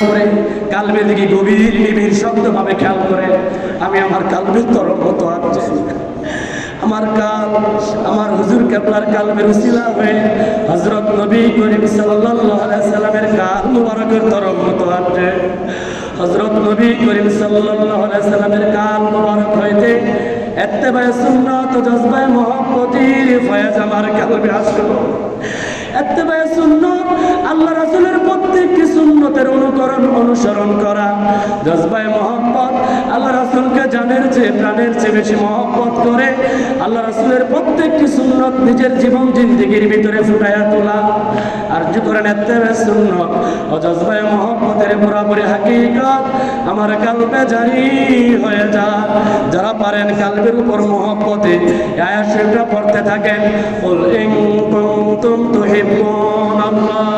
করে, কালবে দিকে গভীর নিবিড় শব্দভাবে খেয়াল করে, আমি আমার কালবের তরফ মতো আসছে আমার কাল, আমার হুজুর কেবলার কালবের উসিলা হয়ে হজরত নবী করিম সাল্লামের কাল মুবারকের তরফ মতো আসছে হজরত নবী করিম সাল্লামের কাল মুবারক হইতে এত্তেবায়ে সুন্নাত জজবায়ে মহব্বতির ফয়েজ আমার কালবে আসলো। এত্তেবায়ে সুন্নাত আল্লাহ রাসূলের প্রত্যেকটি সুন্নতের অনুকরণ অনুসরণ করা। জজবায়ে মহব্বত, আল্লাহ রাসূলকে জানের চেয়ে প্রাণের চেয়ে বেশি মহব্বত করে আল্লাহ রাসূলের প্রত্যেকটি সুন্নত নিজের জীবন জিন্দেগির ভিতরে ফুটাইয়া তোলা। আর যে করেন এত্তেবায়ে সুন্নত। ও জজবায়ে মহব্বতের পুরাপুরি হাকিকত আমার কালবে জারি হয়ে যা যারা পারেন কালবের উপর মহব্বতে আয়া শরীফটা পড়তে থাকেন। কুল ইন কুনতুম তুহিব্বুন আল্লাহ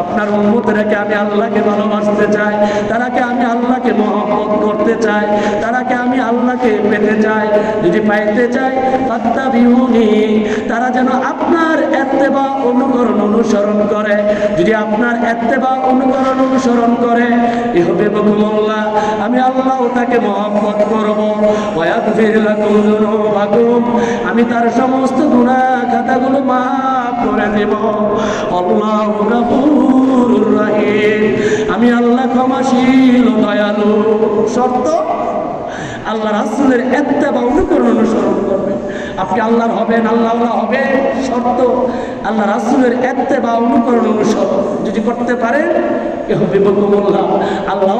আপনার উম্মতদেরকে আমি আল্লাহকে ভালোবাসতে চাই তারাকে আমি আল্লাহকে মহব্বত করতে চাই তারাকে আমি আল্লাহকে পেতে চাই? যদি পাইতে চাই ফাত্তাবিউনি, তারা যেন আপনার এত্তেবা অনুকরণ অনুসরণ করে। যদি আপনার এত্তেবা অনুকরণ অনুসরণ করে এ হবে বকুমল্লাহ আমি আল্লাহ তাকে মহব্বত করব। আমি তার সমস্ত গুনাহ খাতাগুলো মাফ করে দেব। আল্লাহু আমি আল্লাহ ক্ষমাশীল দয়ালু। শর্ত। আল্লাহ রাসূলের অনুকরণ অনুসরণ করবে। আপনি আল্লাহর হবেন, আল্লাহ আল্লাহ হবে শর্ত। আল্লাহ রাসূলের এত্তেবা অনুকরণ অনুসরণ। যদি করতে পারেন আল্লাহ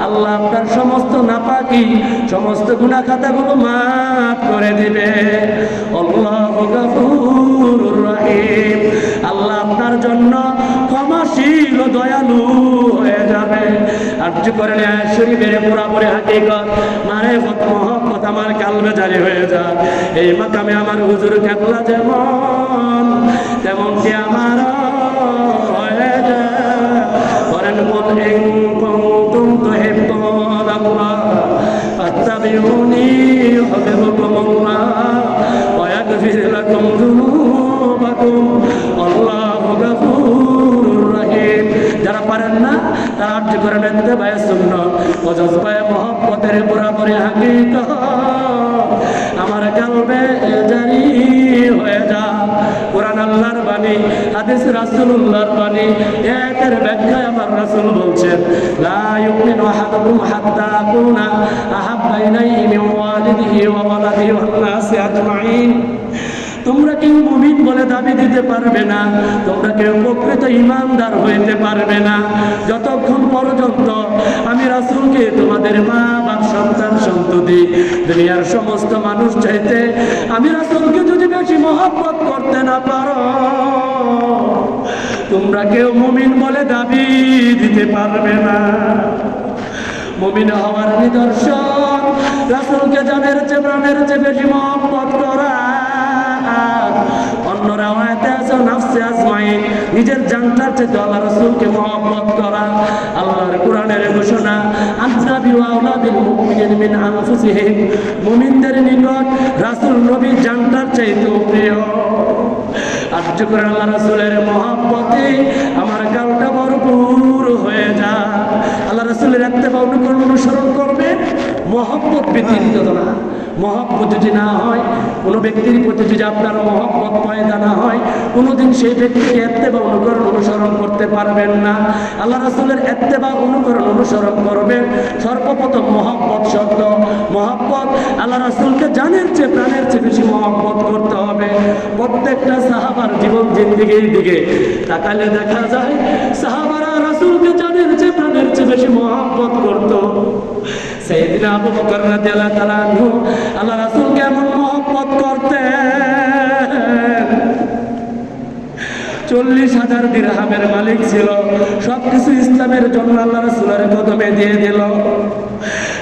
আল্লাহ আপনার সমস্ত নাপাকি, সমস্ত খাতাগুলো মাফ করে দিবে। আল্লাহু আল্লাহ আপনার জন্য ক্ষমাশীল দয়ালু হয়ে যাবে। আর্য করে নেয় শরীফের পুরাপুরি হাকিকত। মারে মহব্বত আমার কালবে জারি হয়ে যায় এই মাকামে আমার হুজুর কেবলা যেমন তেমন কি আমার তারা আর্য করে নিতে ভাই শূন্য ও জজবায় মহব্বতের পুরাপুরি হাকিকত আমার কালবে জারি হয়ে যা। কোরআন আল্লাহর বাণী, হাদিস রাসূলুল্লাহর বাণী, একের ব্যাখ্যায় আমার রাসূল বলছেন, লা ইউমিনু আহাদুকুম হাত্তা আকুনা আহাব্বা ইলাইহি মিন ওয়ালিদিহি ওয়া ওয়ালাদিহি ওয়ান নাসি আজমাইন। তোমরা কেউ মুমিন বলে দাবি দিতে পারবে না। তোমরা কেউ প্রকৃত ইমানদার হইতে পারবে না। যতক্ষণ পর্যন্ত আমি রাসূলকে তোমাদের মা, বাপ, সন্তান, সন্ততি, দুনিয়ার সমস্ত মানুষ চাইতে আমি রাসূলকে যদি বেশি মহব্বত করতে না পারো, তোমরা কেউ মুমিন বলে দাবি দিতে পারবে না। মুমিন হওয়ার নিদর্শন, রাসূলকে জানের চেয়ে প্রাণের চেয়ে বেশি মহব্বত করা নাফসে আজমাইন, নিজের জানটার চেয়ে আল্লাহ রাসূলকে মহব্বত করা, আল্লাহর কোরআনের ঘোষণা আনসাবি ওয়া আওলাদিল মুমিনিন মিন আনফুসিহিম, মুমিনদের নিকট রাসূল নবী জানটার চাইতে প্রিয়। আর্য করে আল্লাহ রাসূলের মহব্বতে আমার গালটা ভরপুর হয়ে যায়। আল্লাহ রাসূলের এত্তেবা অনুকরণ অনুসরণ করবে, মহব্বত ব্যতীত না। মহব্বত যদি না হয়, কোনো ব্যক্তির প্রতি যদি আপনার মহব্বত পয়দা না হয়, কোনোদিন সেই ব্যক্তিকে এত্তেবা অনুকরণ অনুসরণ করতে পারবেন না। আল্লাহ রাসূলের এত্তেবা অনুকরণ অনুসরণ করবেন। সর্বপ্রথম মহব্বত শব্দ। মহব্বত আল্লাহ রাসুলকে জানের চেয়ে প্রাণের চেয়ে বেশি মহব্বত করতে হবে। প্রত্যেকটা সাহাবার জীবন জিন্দিগির দিকে তাকালে দেখা যায়, সাহাবারা রাসূলকে চেয়ে বেশি মহব্বত করতো। সেইদিন আবু বকর রাদিয়াল্লাহু তাআলা আনহু আল্লাহ রাসূলকে এমন মহব্বত করতেন। চল্লিশ হাজার দিরহামের মালিক ছিল। সবকিছু ইসলামের জন্য আল্লাহ রসুলের কদমে দিয়ে দিল।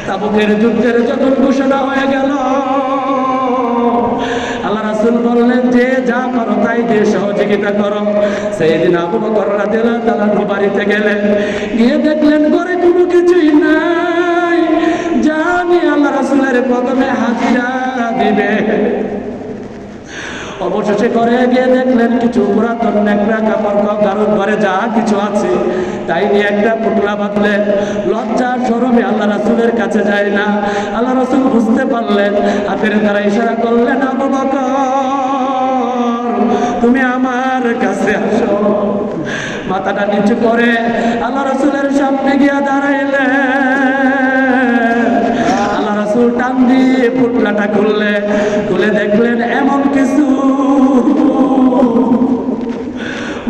তাবুকের যুদ্ধের যখন ঘোষণা হয়ে গেল। আল্লাহ রাসুল বললেন, যে যা করো তাই যে সহযোগিতা করো। সেই দিন আবু বকর রাদিয়াল্লাহু তাআলা বাড়িতে গেলেন। গিয়ে দেখলেন, ঘরে কোনো কিছুই নাই। জানি আল্লাহ রাসূলের কদমে হাজিরা দিবে। অবশেষে ঘরে গিয়ে দেখলেন কিছু পুরাতন ন্যাকড়া কাপড় কারোর ঘরে যা কিছু আছে, তাই নিয়ে একটা পুটলা বাঁধলেন। লজ্জা সরমে আল্লাহ রাসুলের কাছে যায় না। আল্লাহ রাসুল বুঝতে পারলেন, হাতের তারা ইশারা করলেন, আবু তুমি আমার কাছে আসো। মাথাটা নিচু করে আল্লাহ রাসুলের সামনে গিয়া দাঁড়াইলেন। আল্লাহ রাসুল টান দিয়ে পুটলাটা খুললে খুলে দেখলেন, এমন কিছু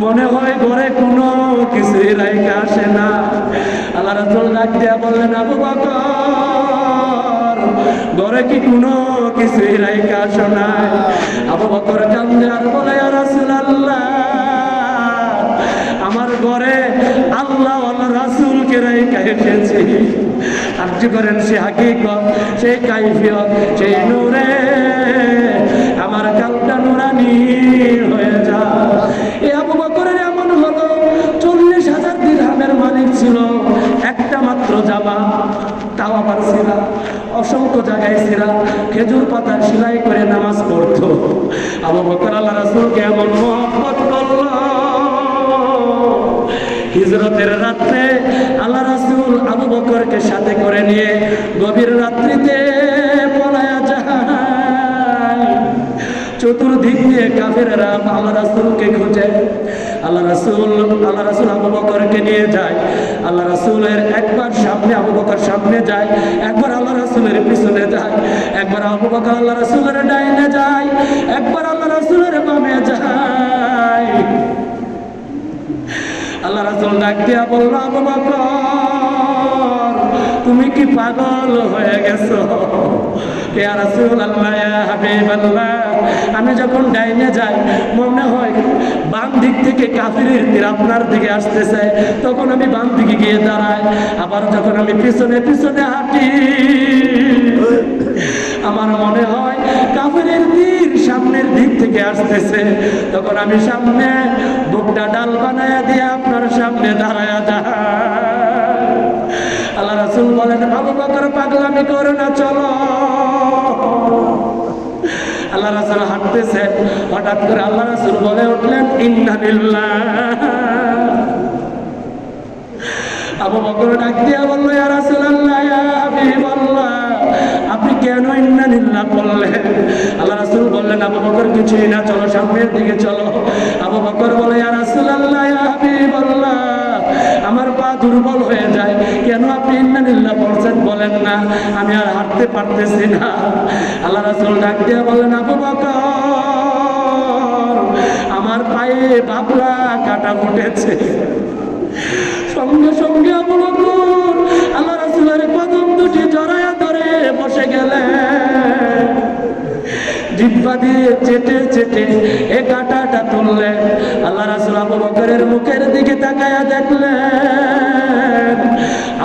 মনে হয় ঘরে কোনো কিছুই রাইকা আসে না। আল্লাহ রাসুল ডাক দিয়া বললেন, আবু বকর, ঘরে কি কোনো কিছুই রাইকা আসে না আবু বকর কান্দে আর বলে রাসুল আমার ঘরে আল্লাহ আল্লাহ রাইকা এসেছি আর্য করেন সে হাকিকত সেই কাইফিয়ত, সেই নূরে আমার কালটা নুরানি হয়ে যায় এ আবু বকরের এমন হলো, চল্লিশ হাজার দিরহামের মালিক ছিল, একটা মাত্র জামা, তাও আবার ছিলা অসংখ্য জায়গায় ছিলা খেজুর পাতার সেলাই করে নামাজ পড়তো। আবু বকর আল্লাহ রাসূলকে এমন মহব্বত করল। হিজরতের রাত্রে আল্লাহ রাসূল আবু বকরকে সাথে করে নিয়ে গভীর রাত্রিতে পলায়া যায়। চতুর্দিক দিয়ে কাফেররা আল্লাহ রাসূলকে খুঁজে। আল্লাহ রাসুল, আল্লাহ রাসূল আবু বকরকে নিয়ে যায়। আল্লাহ রাসূলের একবার সামনে, আবু বকর সামনে যায়। একবার আল্লাহ রাসূলের পিছনে যায়। একবার আবু বকর আল্লাহ রাসূলের ডাইনে যায়। একবার আল্লাহ রাসূলের বামে যায়। আল্লাহ রাসুল ডাক দিয়া বলল, আবু বকর তুমি কি পাগল হয়ে গেছো? আমি যখন ডাইনে যাই, মনে হয় বাম দিক থেকে কাফিরের আপনার দিকে আসতেছে। তখন আমি বাম দিকে গিয়ে দাঁড়াই। আবার যখন আমি পিছনে পিছনে হাঁটি, আমার মনে হয় কাফেরের তীর সামনের দিক থেকে আসতেছে। তখন আমি সামনে বুকটা ডাল বানায়া দিয়ে আপনার সামনে দাঁড়ায়া আল্লাহ রাসূল বলেন, আবু বকর, পাগলামি করো না, চলো। আল্লাহ রাসূল হাঁটতেছে হঠাৎ করে আল্লাহ রাসূল বলে উঠলেন ইন্না লিল্লাহ আবু বকর ডাক দিয়া বলল, ইয়া রাসূলুল্লাহ, ইয়া হাবিবাল্লাহ, আপনি কেন ইন্না লিল্লাহ বললেন? আল্লাহ রাসূল বললেন, আবু বকর, কিছুই না, চলো সামনের দিকে চলো। আবু বকর বলে, ইয়া রাসূলুল্লাহ, ইয়া হাবিবাল্লাহ। আমার পা দুর্বল হয়ে যায়। কেন আপনি ইন্নানিল্লাহ পড়ছেন বলেন না? আমি আর হাঁটতে পারতেছি না। আল্লাহ রাসূল ডাক দিয়ে বলেন, আবু বকর, আমার পায়ে বাবলা কাটা ফুটেছে। সঙ্গে সঙ্গে আবু বকর আল্লাহ রাসূলের কদম দুটি জড়ায়া ধরে বসে গেলেন। জিব্বা দিয়ে চেটে চেটে এ কাটাটা তুললেন। আল্লাহ রাসুল আবু বকরের মুখের দিকে তাকায়া দেখলেন।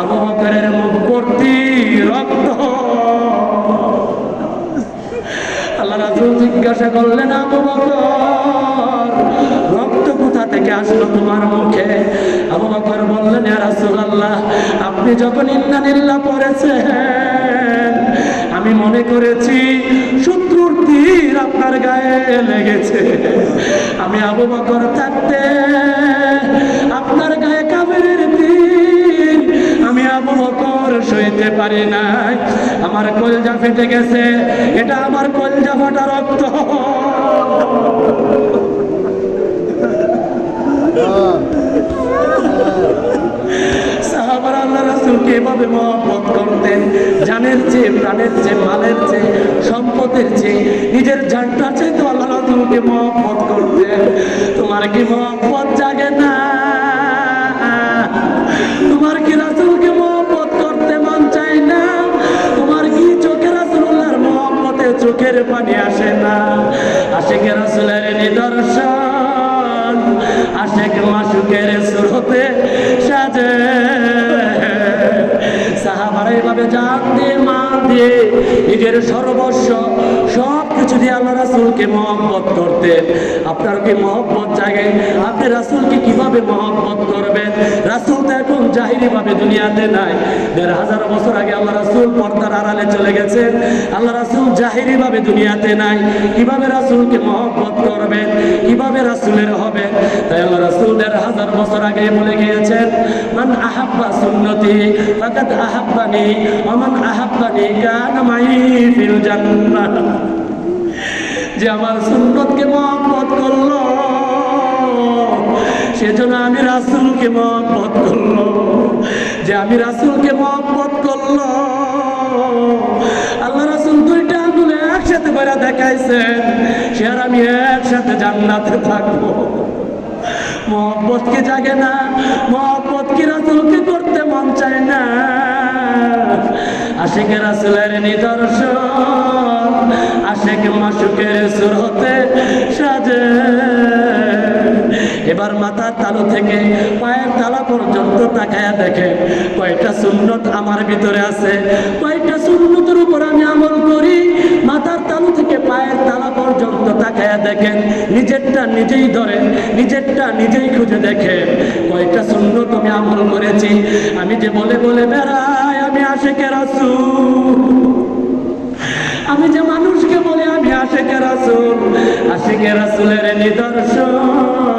আবু বকরের মুখ ভর্তি রক্ত। আল্লাহ রাসূল জিজ্ঞাসা করলেন, আবু বকর, রক্ত কোথা থেকে আসলো তোমার মুখে? আবু বকর বললেন রাসূলুল্লাহ, আপনি যখন ইন্নানিল্লাহ পড়েছেন, আমি মনে করেছি তীর আপনার গায়ে লেগেছে। আমি আবু বকর থাকতে আপনার গায়ে কাবেরের তীর আমি আবু বকর সইতে পারি নাই। আমার কলজা ফেটে গেছে। এটা আমার কলজা ফাটা রক্ত। সাহাবারা এইভাবে জান দিয়ে নিজের সর্বস্ব সব কিছু দিয়ে আল্লাহ রাসুলকে মহব্বত করতেন। আপনার কি মহব্বত জাগে? আপনি রাসুলকে কীভাবে মহব্বত করবেন? রাসুল তো এখন জাহিরি ভাবে দুনিয়াতে নাই। দেড় হাজার বছর আগে আল্লাহ রাসুল পর্দার আড়ালে চলে গেছেন। আল্লাহ রাসুল জাহিরি ভাবে দুনিয়াতে নাই। কীভাবে রাসুলকে মহব্বত করবেন? কীভাবে রাসুলের হবে তাই আল্লাহ রাসুল দেড় হাজার বছর আগে বলে গিয়েছেন, মান আহাব্বা সুন্নতি, ফাকাদ আহাব্বানি ওমান আহাব্বানি যে আমার সুন্নতকে মহব্বত করল, সেজন্য আমি রাসুলকে মহব্বত করল। যে আমি রাসুলকে মহব্বত করল, আল্লাহ রাসুল দুইটা আঙ্গুলে একসাথে করে দেখাইছেন, সে আর আমি একসাথে জান্নাতে থাকব। মহব্বত কি জাগে না, মহব্বত কি রাসুলকে করতে মন চায় না। আশেখ রাসুলের নিদর্শন আশেখ মাসুকের সুরতে সাজে। এবার মাথার তালু থেকে পায়ের তালা পর্যন্ত তাকায়া দেখে, কয়টা সুন্নত আমার ভিতরে আছে, কয়টা সুন্নতের উপর আমি আমল করি? মাথার তালু থেকে পায়ের তালা পর্যন্ত তাকায়া দেখেন নিজেরটা নিজেই ধরেন নিজেরটা নিজেই খুঁজে দেখেন কয়েকটা শূন্য তুমি আমল করেছি। আমি যে বলে বলে বেড়াই, আমি আসে কেরাসু আমি যে মানুষকে বলে আমি আশেকে রাসুল, আশেকে কেরাসুলের নিদর্শন।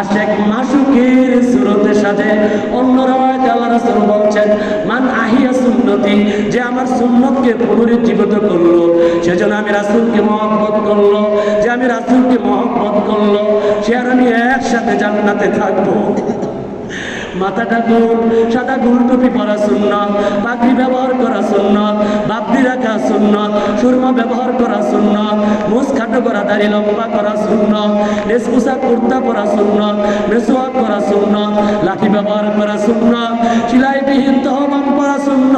আশেক মাসুকের সুরতে সাজে অন্য রায় আল্লাহ রাসুল বলছেন, মান আহিয়া সুন্নতি, যে আমার সুন্নতকে পুনরুজ্জীবিত করল, সেজন্য আমি রাসুলকে মহব্বত করল, যে আমি রাসুলকে মহব্বত করল, সে আর আমি একসাথে জান্নাতে থাকব। মাথাটা গোল সাদা গোল টুপি পরা শূন্য পাখি ব্যবহার করা শূন্য বাপদি রাখা শূন্য সুরমা ব্যবহার করা শূন্য মুস খাটো করা, দাড়ি লম্বা করা শূন্য পোশাক কুর্তা পরা শূন্য মেসোয়াক করা শূন্য লাঠি ব্যবহার করা শূন্য সিলাইবিহীন তহবান পরা শূন্য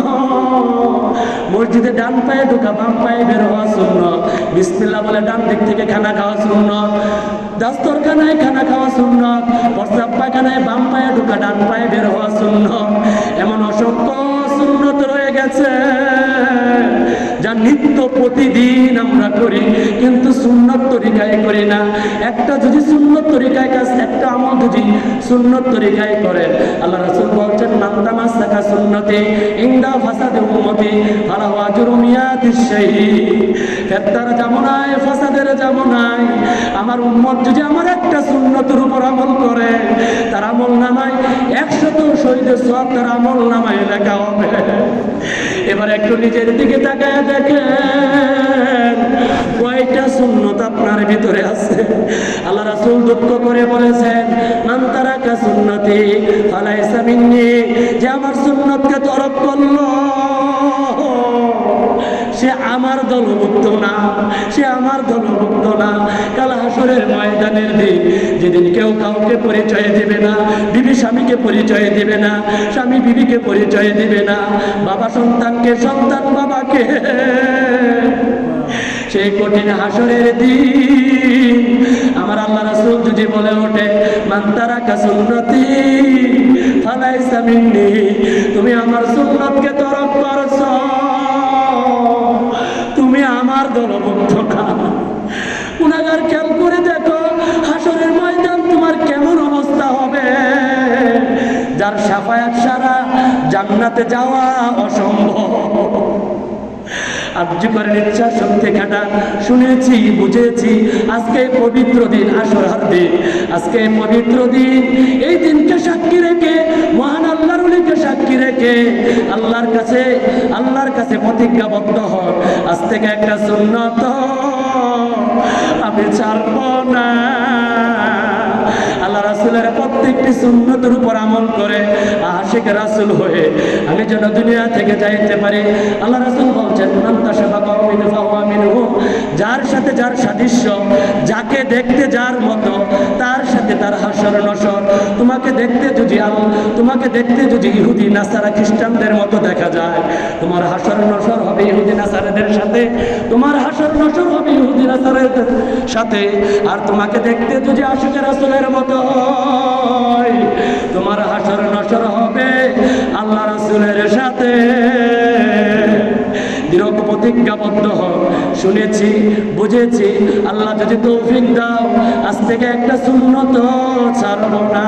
মসজিদে ডান পায়ে ঢোকা, বাম পায়ে বের হওয়া শূন্য বিসমিল্লা বলে ডান দিক থেকে খানা খাওয়া শূন্য দাস্তরখানায় খানা খাওয়া শূন্য প্রস্তাব পায়খানায় বাম পায়ে ঢোকা, ডান পায়ে বের হওয়া শূন্য এমন রয়ে গেছে, যা নিত্য প্রতিদিন আমরা করি, কিন্তু সুন্নত তরিকায় করি না। একটা যদি সুন্নত তরিকায় কাজ, একটা আমল যদি সুন্নত তরিকায় করে, আল্লাহ রাসূল বলছেন নামতামা সাকা সুন্নতে ইংদা ফাসাদে উম্মতি ফালাহু আজরু মিয়াতিশ শাহীদ ফেরতার জামনায়, ফাসাদের জামনায় আমার উম্মত যদি আমার একটা সুন্নতের উপর আমল করে, তার আমল নামায় একশত শহীদের সব তার আমল নামায় লেখা হবে। এবার একটু নিজের দিকে তাকায় দেখেন, কয়টা সুন্নত আপনার ভিতরে আছে? আল্লাহ রাসূল দুঃখ করে বলেছেন, মান তারাকা সুন্নতি যে আমার সুন্নতকে তরক করল, সে আমার দলভুক্ত না, সে আমার দলভুক্ত না। কাল হাসরের ময়দানের দিন যেদিন কেউ কাউকে পরিচয় দিবে না, বিবি স্বামীকে পরিচয় দিবে না, স্বামী বিবিকে পরিচয় দিবে না, বাবা সন্তানকে, সন্তান বাবাকে। সেই কঠিন হাসরের দিন আমার আল্লাহ রাসূল যদি বলে ওঠে মান্তারা কাসুন্নতি ফালাইসা মিন্নি তুমি আমার সুন্নতকে সাফায়াত সারা, জান্নাতে যাওয়া অসম্ভব। করেন ইচ্ছা শুনেছি, বুঝেছি, আজকে পবিত্র দিন আসরার দিন আজকে পবিত্র দিন, এই দিনকে সাক্ষী রেখে, মহান আল্লাহর উলিকে সাক্ষী রেখে, আল্লাহর কাছে আল্লাহর কাছে প্রতিজ্ঞাবদ্ধ হন। আজ থেকে একটা সুন্নত সুন্নতের উপর আমল করে আশিক রাসুল হয়ে আমি যেন দুনিয়া থেকে যাইতে পারি। আল্লাহ রাসুল বলছেন যার সাথে যার সাদৃশ্য, যাকে দেখতে যার মতো, তার সাথে তার হাসর নসর। তোমাকে দেখতে যদি তোমাকে দেখতে যদি ইহুদি, নাসারা খ্রিস্টানদের মতো দেখা যায়, তোমার হাসর নসর হবে ইহুদি, নাসারাদের সাথে। তোমার হাসর নসর হবে ইহুদি নাসারাদের সাথে। আর তোমাকে দেখতে যদি আশুকে রাসুলের মতো তোমার হাসর নসর হবে আল্লাহ রাসুলের সাথে। দৃঢ় প্রতিজ্ঞাবদ্ধ হন শুনেছি, বুঝেছি। আল্লাহ যদি তৌফিক দাও, আজ থেকে একটা শূন্যত ছাড়বো না।